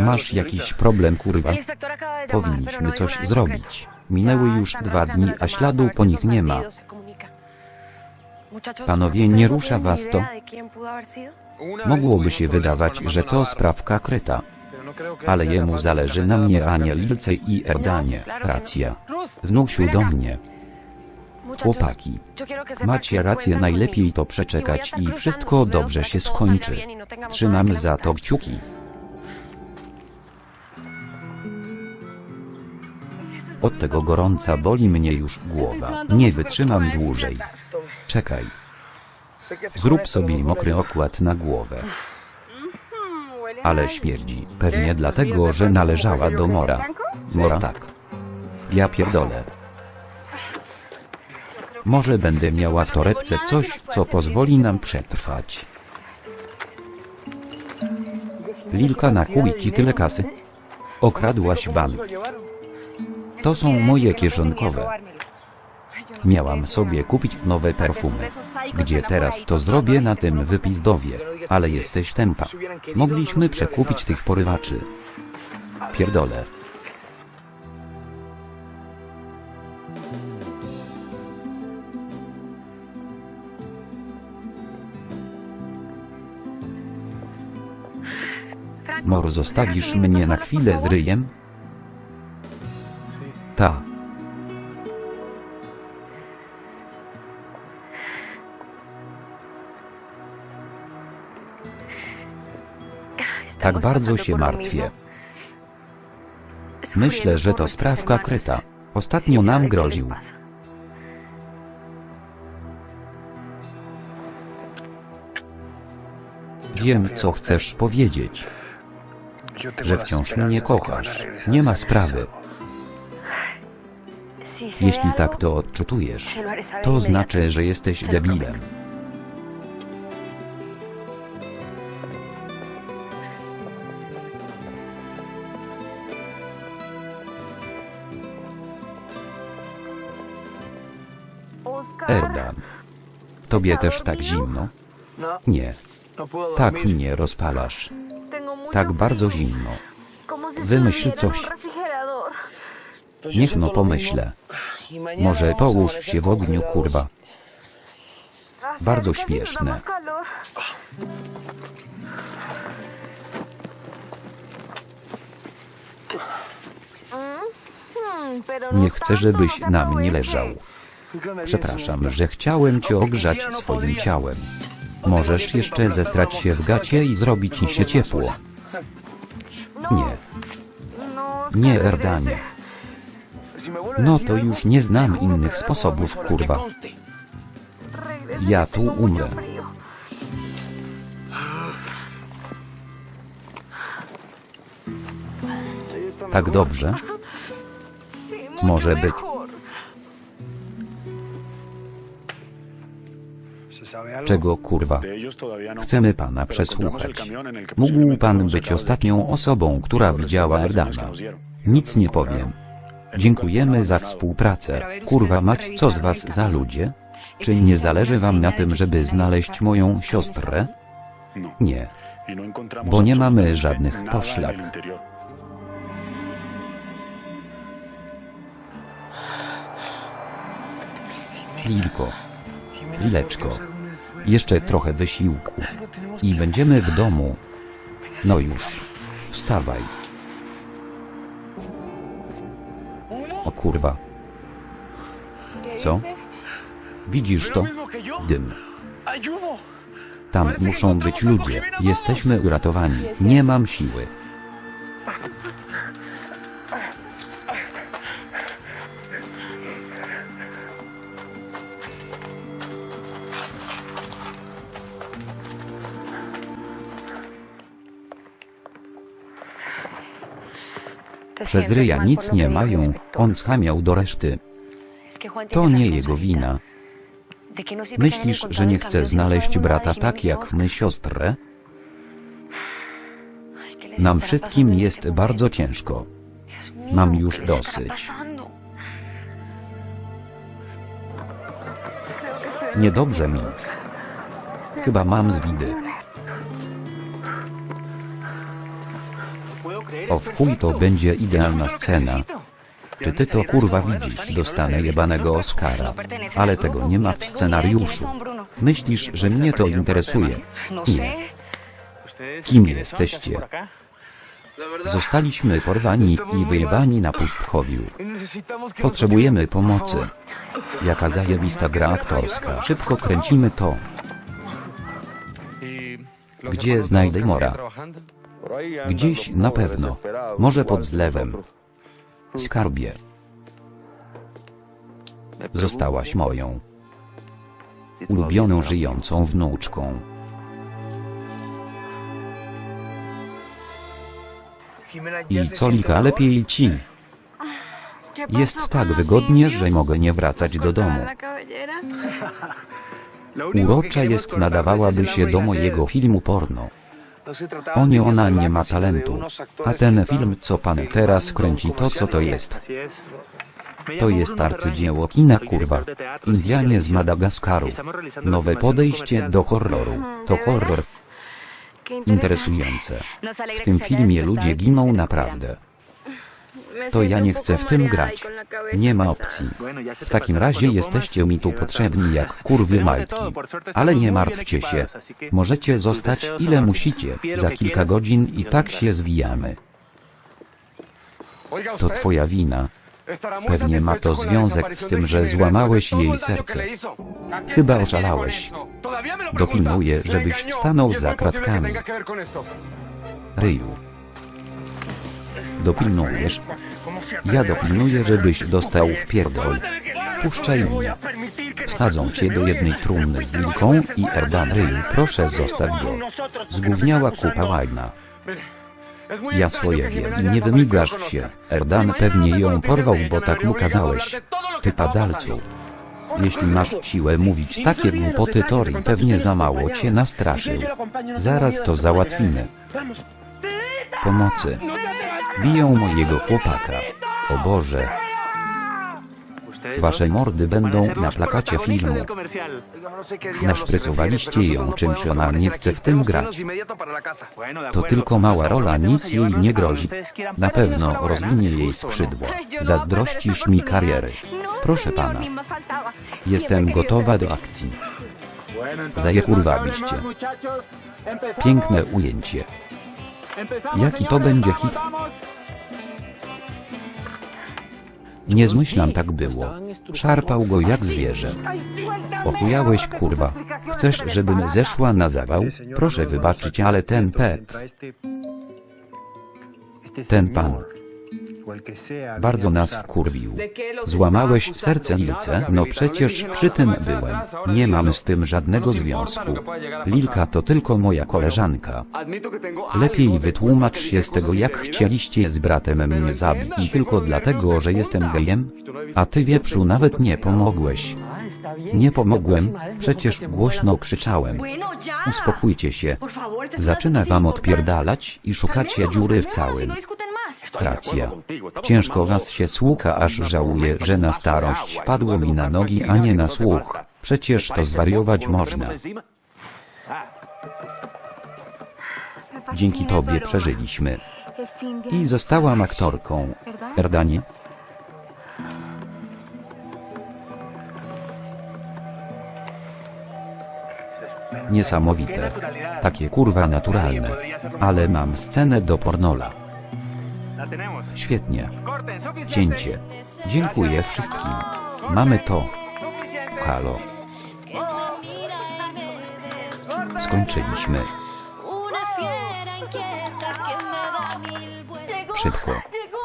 Masz jakiś problem, kurwa? Powinniśmy coś zrobić. Minęły już dwa dni, a śladu po nich nie ma. Panowie, ¿ustedes nie rusza was to? Mogłoby się wydawać, że to sprawka kryta. Ale jemu zależy na mnie, a nie Lilce i Erdanie. Racja. Wnusiu do mnie. Chłopaki. Macie rację, najlepiej to przeczekać i wszystko dobrze się skończy. Trzymam za to kciuki. Od tego gorąca boli mnie już głowa. Nie wytrzymam dłużej. Czekaj. Zrób sobie mokry okład na głowę. Ale śmierdzi. Pewnie dlatego, że należała do Mora. Mora tak. Ja pierdolę. Może będę miała w torebce coś, co pozwoli nam przetrwać. Lilka na chuj ci tyle kasy. Okradłaś bank. To są moje kieszonkowe. Miałam sobie kupić nowe perfumy. Gdzie teraz to zrobię na tym wypizdowie? Ale jesteś tempa. Mogliśmy przekupić tych porywaczy. Pierdolę. Mor, zostawisz mnie na chwilę z ryjem? Ta. Tak bardzo się martwię. Myślę, że to sprawka kryta. Ostatnio nam groził. Wiem, co chcesz powiedzieć. Że wciąż mnie kochasz. Nie ma sprawy. Jeśli tak to odczytujesz, to znaczy, że jesteś debilem. Erdan. Tobie też tak zimno? Nie. Tak mnie rozpalasz. Tak bardzo zimno. Wymyśl coś. Niech no pomyślę. Może połóż się w ogniu, kurwa. Bardzo śmieszne. Nie chcę, żebyś na mnie leżał. Przepraszam, że chciałem cię ogrzać swoim ciałem. Możesz jeszcze zestrać się w gacie i zrobić ci się ciepło. Nie, nie, Erdanie. No to już nie znam innych sposobów, kurwa. Ja tu umrę. Tak dobrze? Może być. Czego kurwa? Chcemy pana przesłuchać. Mógł pan być ostatnią osobą, która widziała Erdana. Nic nie powiem. Dziękujemy za współpracę. Kurwa mać, co z was za ludzie? Czy nie zależy wam na tym, żeby znaleźć moją siostrę? Nie, bo nie mamy żadnych poszlak. Lilko. Lileczko. Jeszcze trochę wysiłku. I będziemy w domu. No już. Wstawaj. Kurwa. Co? Widzisz to? Dym. Tam muszą być ludzie. Jesteśmy uratowani. Nie mam siły. Przez ryja nic nie mają. On schamiał do reszty. To nie jego wina. Myślisz, że nie chce znaleźć brata tak jak my siostrę? Nam wszystkim jest bardzo ciężko. Mam już dosyć. Niedobrze mi. Chyba mam zwidy. O w chuj to będzie idealna scena. Czy ty to kurwa widzisz? Dostanę jebanego Oscara. Ale tego nie ma w scenariuszu. Myślisz, że mnie to interesuje? Nie. Kim jesteście? Zostaliśmy porwani i wyjebani na pustkowiu. Potrzebujemy pomocy. Jaka zajebista gra aktorska. Szybko kręcimy to. Gdzie znajdę Mora? Gdzieś na pewno. Może pod zlewem. Skarbie. Zostałaś moją ulubioną żyjącą wnuczką. I co lika lepiej ci? Jest tak wygodnie, że mogę nie wracać do domu. Urocza jest nadawałaby się do mojego filmu porno. O nie, ona nie ma talentu. A ten film, co pan teraz kręci, to co to jest? To jest arcydzieło kina kurwa. Indianie z Madagaskaru. Nowe podejście do horroru. To horror interesujące. W tym filmie ludzie giną naprawdę. To ja nie chcę w tym grać. Nie ma opcji. W takim razie jesteście mi tu potrzebni jak kurwie majtki. Ale nie martwcie się. Możecie zostać ile musicie. Za kilka godzin i tak się zwijamy. To twoja wina. Pewnie ma to związek z tym, że złamałeś jej serce. Chyba oszalałeś. Dopilnuję, żebyś stanął za kratkami. Ryju. Dopilnujesz? Ja dopilnuję, żebyś dostał w pierdol. Puszczaj mnie. Wsadzą cię do jednej trumny z Lilką i Erdan Ryju, proszę zostaw go. Zgówniała kupa łajna. Ja swoje wiem i nie wymigasz się. Erdan pewnie ją porwał, bo tak mu kazałeś. Ty padalcu. Jeśli masz siłę mówić takie głupoty, Tori pewnie za mało cię nastraszył. Zaraz to załatwimy. Pomocy. Biją mojego chłopaka. O Boże. Wasze mordy będą na plakacie filmu. Naszprycowaliście ją czymś, ona nie chce w tym grać. To tylko mała rola, nic jej nie grozi. Na pewno rozwinie jej skrzydła. Zazdrościsz mi kariery. Proszę pana. Jestem gotowa do akcji. Zajekurwabiście. Piękne ujęcie. Jaki to będzie hit? Nie zmyślam tak było. Szarpał go jak zwierzę. Ochujałeś kurwa. Chcesz, żebym zeszła na zawał? Proszę wybaczyć, ale ten pet, ten pan, bardzo nas wkurwił. Złamałeś serce Lilce? No przecież przy tym byłem. Nie mam z tym żadnego związku. Lilka to tylko moja koleżanka. Lepiej wytłumacz się z tego jak chcieliście z bratem mnie zabić tylko dlatego, że jestem gejem? A ty wieprzu nawet nie pomogłeś. Nie pomogłem, przecież głośno krzyczałem. Uspokójcie się. Zaczyna wam odpierdalać i szukacie dziury w całym. Racja. Ciężko was się słucha, aż żałuję, że na starość padło mi na nogi, a nie na słuch. Przecież to zwariować można. Dzięki tobie przeżyliśmy. I zostałam aktorką. Erdanie? Niesamowite. Takie kurwa naturalne. Ale mam scenę do pornola. Świetnie. Cięcie. Dziękuję wszystkim. Mamy to. Halo. Skończyliśmy. Szybko.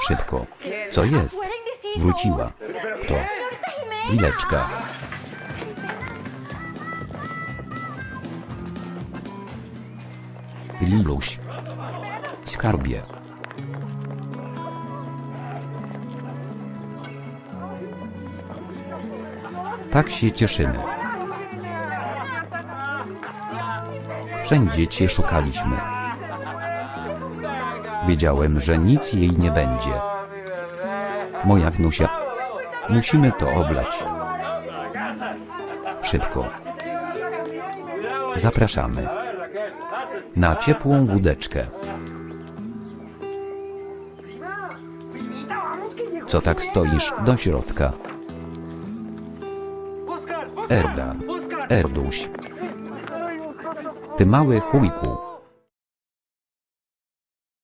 Szybko. Co jest? Wróciła. Kto? Lileczka. Liluś. Skarbie. Tak się cieszymy. Wszędzie cię szukaliśmy. Wiedziałem, że nic jej nie będzie. Moja wnusia. Musimy to oblać. Szybko. Zapraszamy. Na ciepłą wódeczkę. Co tak stoisz do środka? Erda. Erduś. Ty mały chujku.